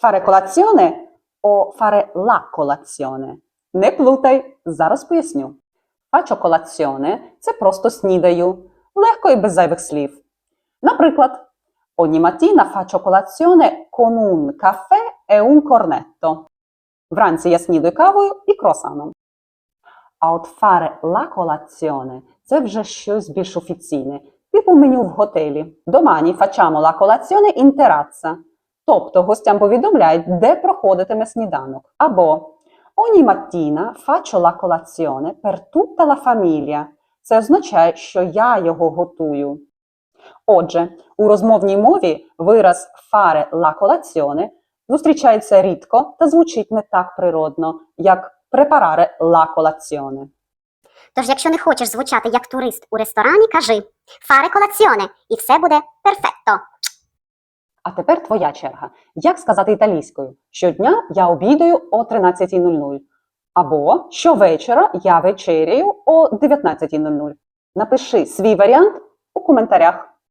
Fare colazione o fare la colazione? Не плутай, зараз поясню. Faccio colazione – це просто снідаю, легко і без зайвих слів. Наприклад, ogni mattina faccio colazione con un caffè e un cornetto. Вранці я снідаю кавою і кросаном. А от fare la colazione – це вже щось більш офіційне, типу меню в готелі. Domani facciamo la colazione in terrazza. Тобто гостям повідомляють, де проходитиме сніданок. Або Ogni mattina faccio la colazione per tutta la famiglia. Це означає, що я його готую. Отже, у розмовній мові вираз fare la colazione зустрічається рідко та звучить не так природно, як preparare la colazione. Тож, якщо не хочеш звучати як турист у ресторані, кажи фаре колаціоне, і все буде перфекто. А тепер твоя черга. Як сказати італійською? Щодня я обідаю о 13.00. Або щовечора я вечеряю о 19.00. Напиши свій варіант у коментарях.